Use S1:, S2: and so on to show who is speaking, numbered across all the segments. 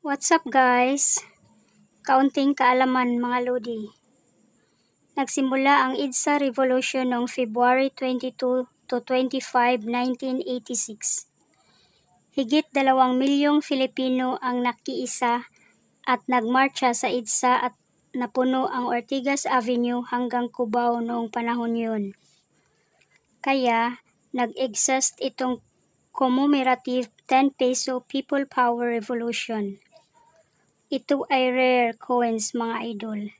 S1: What's up guys? Kaunting kaalaman mga lodi. Nagsimula ang EDSA Revolution noong February 22 to 25, 1986. Higit dalawang milyong Filipino ang nakiisa at nagmarcha sa EDSA at napuno ang Ortigas Avenue hanggang Cubao noong panahon yun. Kaya, nag-exist itong commemorative 10 peso People Power Revolution. Ito ay rare coins mga idol.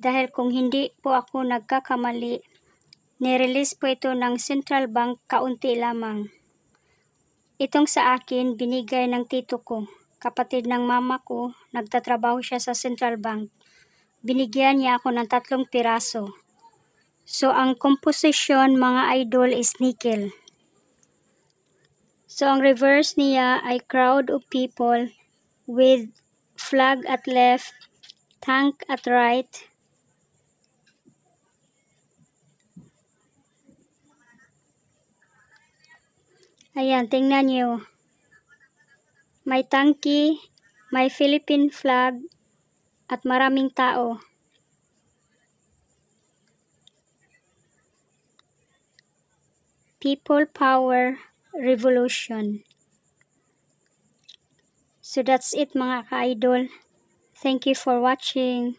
S1: Dahil kung hindi po ako nagkakamali, nirelease po ito ng Central Bank kaunti lamang. Itong sa akin, binigay ng tito ko. Kapatid ng mama ko, nagtatrabaho siya sa Central Bank. Binigyan niya ako ng tatlong piraso. So, ang composition mga idol is nickel. So, ang reverse niya ay crowd of people with flag at left, tank at right, Ayan, tingnan nyo. May tangki, may Philippine flag, at maraming tao. People Power Revolution. So that's it mga ka-idol. Thank you for watching.